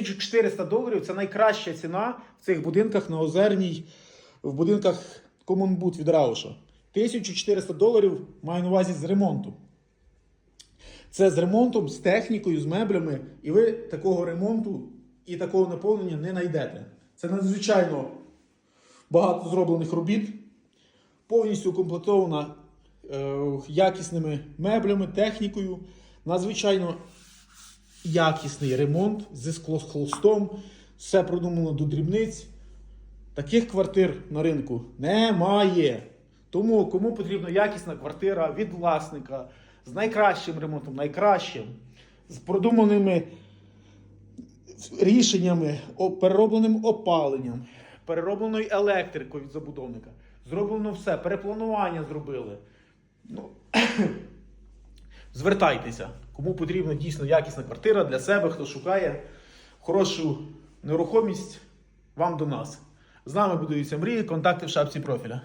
1400 доларів це найкраща ціна в цих будинках на Озерній, в будинках Комунбут від Рауша. 1400 доларів маю на увазі з ремонтом. Це з ремонтом, з технікою, з меблями, і ви такого ремонту і такого наповнення не знайдете. Це надзвичайно багато зроблених робіт, повністю укомплектована е, якісними меблями, технікою, надзвичайно якісний ремонт зі склохолстом, все продумано до дрібниць. Таких квартир на ринку немає. Тому кому потрібна якісна квартира від власника з найкращим ремонтом, найкращим, з продуманими рішеннями, переробленим опаленням, переробленою електрикою від забудовника. Зроблено все, перепланування зробили. Ну, звертайтеся, кому потрібна дійсно якісна квартира для себе, хто шукає хорошу нерухомість, вам до нас. З нами будуються мрії, контакти в шапці профіля.